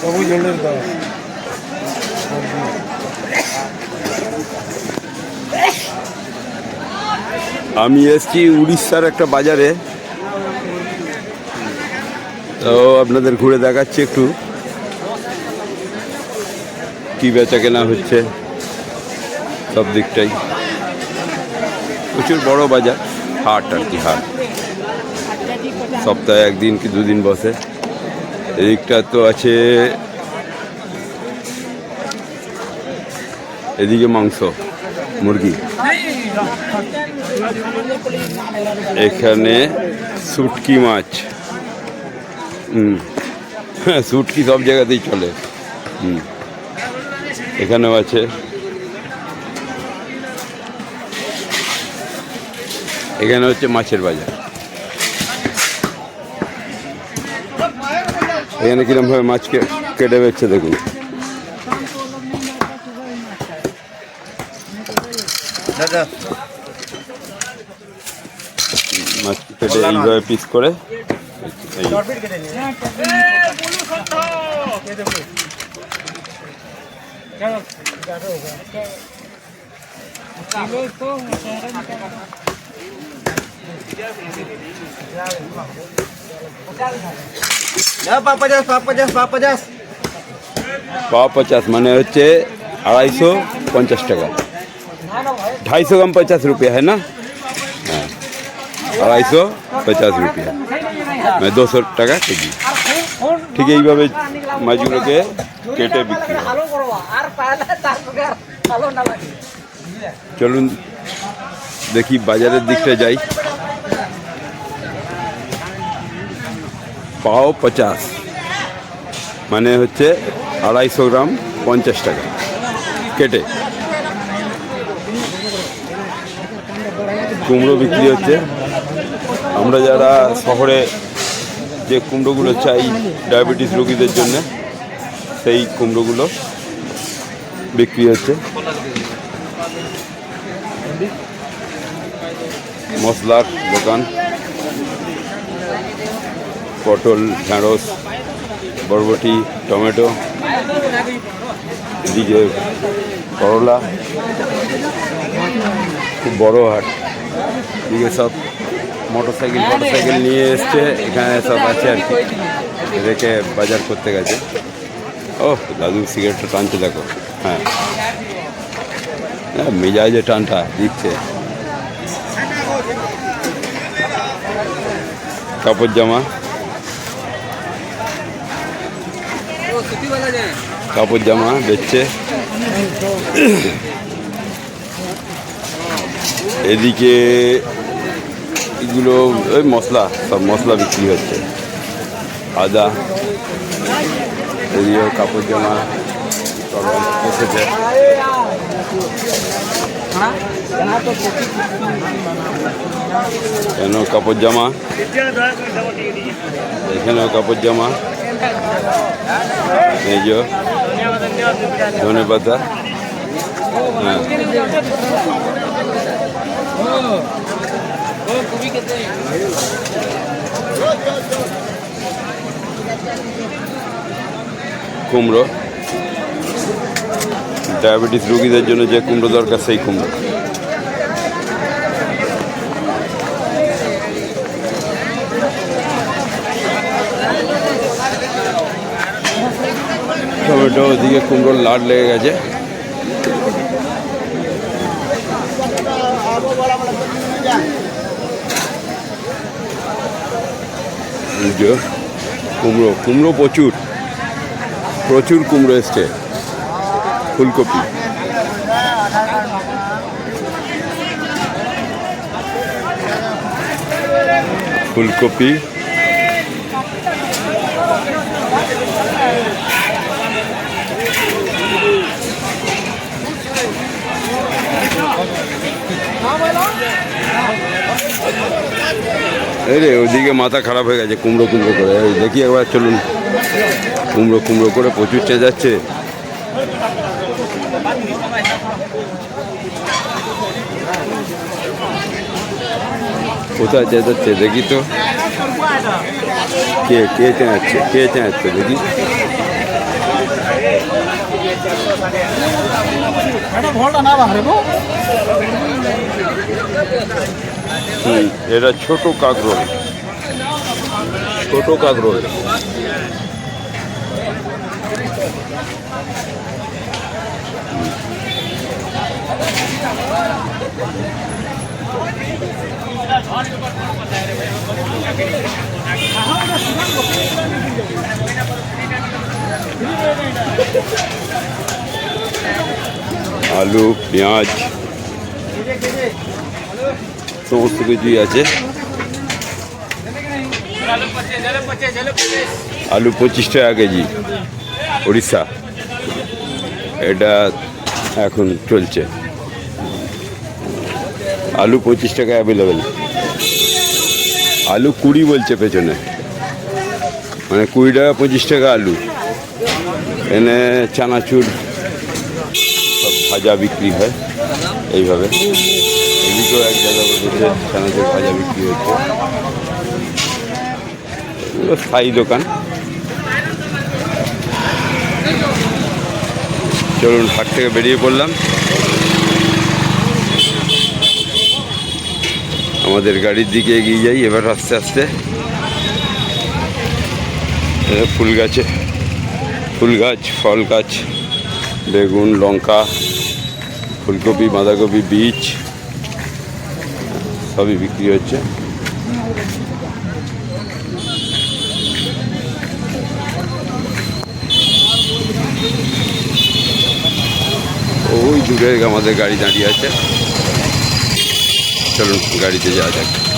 সবুজ হলুদের দাম আমি এসছি উড়িষ্যার একটা বাজারে। তো আপনাদের ঘুরে দেখাচ্ছি একটু। কি বেচা কেনা হচ্ছে, সব দিকটাই। প্রচুর বড় বাজার, হাট আর কি হাট। সপ্তাহে একদিন কি দুদিন বসে। এদিকটা তো আছে। এদিকে মাংস, মুরগি। এখানে শুটকি মাছ। হুম হ্যাঁ সব জায়গাতেই চলে। হুম, এখানেও আছে। এখানে হচ্ছে মাছের বাজার। এখানে কিরমভাবে মাছ কে- কেটে বেচছে দেখুন। মাছ কেটে এইভাবে পিস করে পাপাজাস পাওয়া পঞ্চাশ মানে হচ্ছে আড়াইশো পঞ্চাশ টাকা ढाई গ্রাম পঞ্চাশ রুপিয়া হ্যাঁ না হ্যাঁ আড়াইশো পঞ্চাশ রুপিয়া মানে দুশো টাকা কেজি ঠিক এইভাবে মাছগুলোকে কেটে বিক্রি হয়। ভালো করব আর পারলে তারপরে আর ভালো না লাগে চলুন দেখি বাজারের দিকটা যাই পাও পচাশ। মানে হচ্ছে আড়াইশো গ্রাম পঞ্চাশ টাকা। কেটে। কুমড়ো বিক্রি হচ্ছে। আমরা যারা শহরে যে কুমড়োগুলো চাই ডায়াবেটিস রোগীদের জন্য, সেই কুমড়োগুলো বিক্রি হচ্ছে। মশলার দোকান। পটল, ঢ্যাঁড়স, বরবটি, টমেটো এদিকে করলা, খুব বড় হাট। এদিকে সব মোটর সাইকেল মোটর সাইকেল নিয়ে এসছে, এখানে সব আছে আর কি। রেখে বাজার করতে গেছে। ও, দাদু সিগারেটটা টানছে, দেখো। হ্যাঁ। হ্যাঁ মেজাজে টানটা, দিচ্ছে। কাপড় জামা। কাপড় জামা বেচছে। এদিকে এগুলো ওই মশলা, সব মশলা বিক্রি হচ্ছে। আদা এদিকে কাপড় জামা বসেছে কেন কাপড় জামা, এখানেও কাপড় জামা। এই যে কুমড়ো। ডায়াবেটিস রোগীদের জন্য যে কুমড়ো দরকার সেই কুমড়ো। টমেটো ওদিকে কুমড়োর লাট লেগে গেছে। কুমড়ো কুমড়ো প্রচুর। প্রচুর কুমড়ো এসছে। ফুলকপি। ফুলকপি। এই রে ওদিকে মাথা খারাপ হয়ে গেছে, কুমড়ো কুমড়ো করে। দেখি একবার চলুন। কুমড়ো কুমড়ো করে প্রচুর চেঁচাচ্ছে। কোথায় চেঁচাচ্ছে দেখি তো। কে কে চেঁচাচ্ছে কে চেঁচাচ্ছে দেখি। হুম, এটা ছোট কাকরোল। ছোট কাকরোল। আলু পেঁয়াজ। সমস্ত কিছুই আছে। আলু পঁচিশ টাকা কেজি উড়িষ্যা এটা এখন চলছে। আলু পঁচিশ টাকা অ্যাভেলেবেল আলু কুড়ি বলছে পেছনে। মানে কুড়ি টাকা, পঁচিশ টাকা আলু। এনে চানাচুর সব ভাজা বিক্রি হয়। এইভাবে। এদিকেও এক জায়গা বসেছে ভাজা বিক্রি হচ্ছে। স্থায়ী দোকান। চলুন হাট থেকে বেরিয়ে পড়লাম। আমাদের গাড়ির দিকে এগিয়ে যাই, এবার আস্তে আস্তে। ফুল গাছে, ফুল গাছ, ফল গাছ, বেগুন, লঙ্কা। ফুলকপি, বাঁধাকপি, বীজ, সবই বিক্রি হচ্ছে। ওই দূরে আমাদের গাড়ি দাঁড়িয়ে আছে। চলুন গাড়িতে যাওয়া যাক।